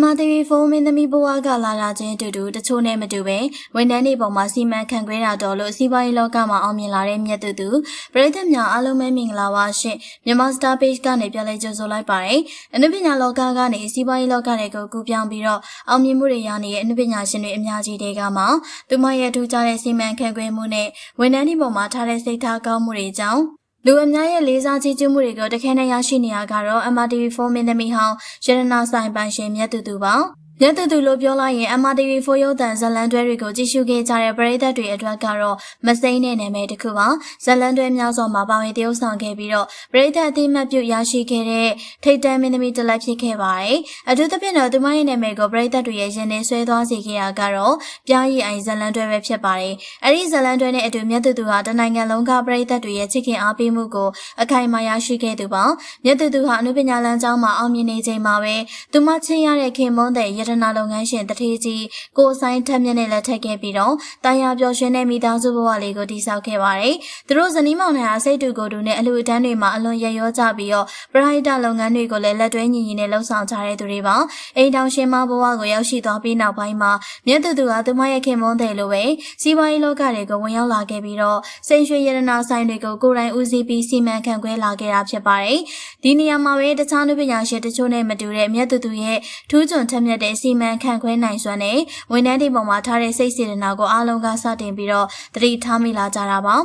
MRTV4 မင်းသမီးဘဝကလာလာခြင်းတူတူတချို့နဲ့မတူပဲဝန်ထမ်းတွေပေါ်မှာစီမံခန့်ခွဲတာတော်လို့စီးပွားရေးလောကမှာအောင်မြင်လာတဲ့မြတ်သူသူပရိသတ်များအားလုံးပဲမင်္ဂလာပါရှင်မြန်မာ Star Page ကနေပြန်လည်ကြိုဆိုလိုက်ပါတယ်အနုပညာလောကကနေစီးပွားရေးလောကတွေကိုကူးပြောင်းပြီးတော့အောင်မြင်မှုတွေရနေတဲ့အနုပညာရှင်တွေအများကြီးတွေကမှသူမရဲ့ထူးခြားတဲ့စီမံခန့်ခွဲမှုနဲ့ဝန်ထမ်းတွေပေါ်မှာထားတဲ့စိတ်ထားကောင်းမှုတွေကြောင့် လူအများရဲ့လေးစားချီးကျူးမှုတွေကိုတခဲနဲ့ရရှိနေရကတော့ MRTV4 မင်းသမီးဟောင်းရတနာဆိုင်ပိုင်ရှင်မြတ်သူသူပါ မြတ်သူသူလို့ပြောလိုက်ရင် MRTV4 ရုပ်သံဇတ်လန်တွဲတွေကိုကြည့်ရှုခဲ့ကြတဲ့ပရိသတ်တွေအတွက်ကတော့မစိမ့်တဲ့နာမည်တစ်ခုပါဇတ်လန်တွဲများစွာမှာပါဝင်တရုပ်ဆောင်ခဲ့ပြီးတော့ပရိသတ်အသိမှတ်ပြုရရှိခဲ့တဲ့ထိတ်တန်းမင်းသမီးတစ်လက်ဖြစ်ခဲ့ပါတယ်အထူးသဖြင့်တော့သူမရဲ့နာမည်ကိုပရိသတ်တွေရဲ့ရင်ထဲဆွဲသွားစေခဲ့တာကတော့ပြားရည်အိုင်ဇတ်လန်တွဲပဲဖြစ်ပါတယ်အဲ့ဒီဇတ်လန်တွဲနဲ့အတူမြတ်သူသူဟာတနိုင်ငံလုံးကပရိသတ်တွေရဲ့ချစ်ခင်အားပေးမှုကိုအခိုင်အမာရရှိခဲ့သူပါမြတ်သူသူဟာအနုပညာလမ်းကြောင်းမှာအောင်မြင်နေချိန်မှာပဲသူမချင်းရတဲ့ခင်မွန်းတဲ့ယတနာလုပ်ငန်းရှင်တထေးကြီးကိုဆိုင်ထက်မြက်နဲ့လက်ထပ်ခဲ့ပြီးတော့တာယာပျော်ရွှင်တဲ့မိသားစုဘဝလေးကိုတည်ဆောက်ခဲ့ပါတယ်။သူတို့ဇနီးမောင်နှံဟာစိတ်တူကိုယ်တူနဲ့အလူအတန်းတွေမှာအလွန်ရရောကြပြီးတော့ပရိုက်တာလုပ်ငန်းတွေကိုလည်းလက်တွဲညီညီနဲ့လှုပ်ဆောင်ကြတဲ့သူတွေပါ။အိမ်တောင်ရှင်မဘဝကိုရောက်ရှိသွားပြီးနောက်ပိုင်းမှာမြတ်သူသူကသူမရဲ့ခင်မွန်းတဲ့လိုပဲစီးပွားရေးလောကတွေကိုဝင်ရောက်လာခဲ့ပြီးတော့စိန်ရွှေရတနာဆိုင်တွေကိုကိုယ်တိုင်ဦးစီးပြီးစီမံခန့်ခွဲလာခဲ့တာဖြစ်ပါတယ်။ဒီနေရာမှာပဲတခြားလူပညာရှင်တချို့နဲ့မတူတဲ့မြတ်သူသူရဲ့ထူးချွန်ထက်မြက်တဲ့စီမံခန့်ခွဲနိုင်စွမ်းနဲ့ဝန်ထမ်းတွေပေါ်မှာထားတဲ့စိတ်စေတနာကိုအားလုံးကစတင်ပြီးတော့သတိထားမိလာကြတာပါ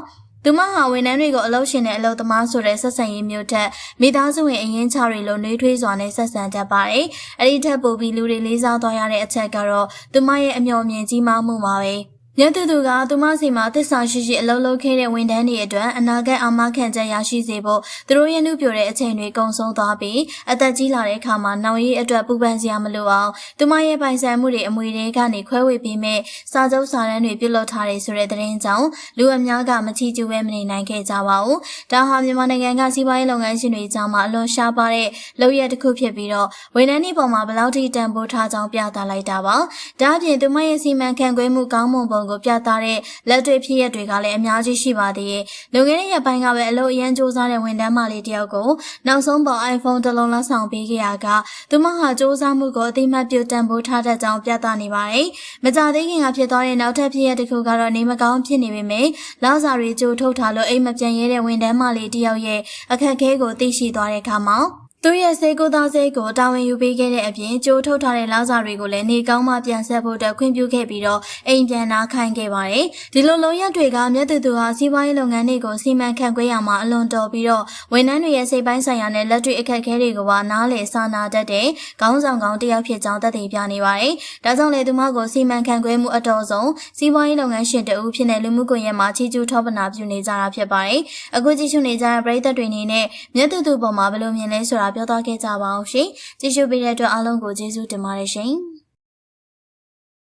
သူမဟာဝန်ထမ်းတွေကိုအလုပ်ရှင်နဲ့အလုပ်သမားဆိုတဲ့ဆက်ဆံရေးမျိုးထက်မိသားစုဝင်အရင်ချတွေလိုနှွေးထွေးစွာနဲ့ဆက်ဆံတတ်ပါတယ်။အဲ့ဒီထက်ပိုပြီးလူတွေလေးစားသွားရတဲ့အချက်ကတော့သူမရဲ့အမျှော်မြင်ကြီးမားမှုပါပဲ။ မြတ်သူသူကသူမစီမှာသစ္စာရှိရှိအလုပ်လုပ်ခဲ့တဲ့ဝန်ထမ်းတွေအတွက်အနာဂတ်အာမခံချက်ရရှိစေဖို့သူတို့ရဲ့နှုတ်ပြတဲ့အချိန်တွေကုန်ဆုံးသွားပြီးအသက်ကြီးလာတဲ့အခါမှာနောင်ရည်အတွက်ပူပန်စရာမလိုအောင်သူမရဲ့ပိုင်ဆိုင်မှုတွေအမွေတွေကနေခွဲဝေပေးမဲ့စာချုပ်စာတမ်းတွေပြုလုပ်ထားတယ်ဆိုတဲ့သတင်းကြောင့်လူအများကမချီးကျူးပဲမနေနိုင်ခဲ့ကြပါဘူး။ဒါဟာမြန်မာနိုင်ငံကစီးပွားရေးလုပ်ငန်းရှင်တွေကြားမှာအလွန်ရှားပါတဲ့လုပ်ရတစ်ခုဖြစ်ပြီးတော့ဝန်ထမ်းတွေပေါ်မှာဘယ်လောက်ထိတန်ဖိုးထားကြောင်းပြသလိုက်တာပါ။ဒါအပြင်သူမရဲ့စီမံခန့်ခွဲမှုကောင်းမွန်ပုံကိုပြသတဲ့လက်တွေ့ဖြစ်ရပ်တွေကလည်းအများကြီးရှိပါသေးတယ်။လုံခဲ့တဲ့ရက်ပိုင်းကပဲအလုပ်အရန်စူးစမ်းတဲ့ဝန်ထမ်းမလေးတယောက်ကိုနောက်ဆုံးပေါ် iPhone တစ်လုံးလက်ဆောင်ပေးခဲ့ရကသူမဟာစူးစမ်းမှုကိုအသိမှတ်ပြုတန်ဖိုးထားတတ်ကြောင်းပြသနေပါတယ်။မကြသေးခင်ကဖြစ်သွားတဲ့နောက်ထပ်ဖြစ်ရပ်တစ်ခုကတော့နေမကောင်းဖြစ်နေပေမယ့်လာစာရီကြိုထုတ်ထားလို့အိမ်မပြန်ရဲတဲ့ဝန်ထမ်းမလေးတယောက်ရဲ့အခက်အခဲကိုသိရှိသွားတဲ့အခါမှာ သူရဲ့စေကိုသားစေကိုတာဝန်ယူပေးခဲ့တဲ့အပြင်ကြိုးထုတ်ထားတဲ့လောက်စာတွေကိုလည်းနေကောင်းမှပြန်ဆက်ဖို့အတွက်ခွင့်ပြုခဲ့ပြီးတော့အိမ်ပြန်နာခိုင်းခဲ့ပါတယ်။ဒီလိုလုံးရက်တွေကမြတ်သူသူဟာစီးပွားရေးလုပ်ငန်းတွေကိုစီမံခန့်ခွဲရမှာအလွန်တော်ပြီးတော့ဝန်ထမ်းတွေရဲ့စိတ်ပိုင်းဆိုင်ရာနဲ့လက်တွေ့အခက်အခဲတွေကိုပါနားလည်စာနာတတ်တဲ့ခေါင်းဆောင်ကောင်းတစ်ယောက်ဖြစ်ကြောင်းသက်သေပြနေပါတယ်။ဒါကြောင့်လေသူမကိုစီမံခန့်ခွဲမှုအတော်ဆုံးစီးပွားရေးလုပ်ငန်းရှင်တဦးဖြစ်တဲ့လူမှုကွန်ရက်မှာချီးကျူးထောပနာပြုနေကြတာဖြစ်ပါတယ်။အခုကြည့်ရှုနေကြတဲ့ပရိသတ်တွေအနေနဲ့မြတ်သူသူပေါ်မှာဘယ်လိုမြင်လဲဆိုတာပြောသွားခဲ့ကြပါအောင်ရှင်။ကြည့်ရှုပေးတဲ့အတွက်အားလုံးကိုကျေးဇူးတင်ပါတယ်ရှင်။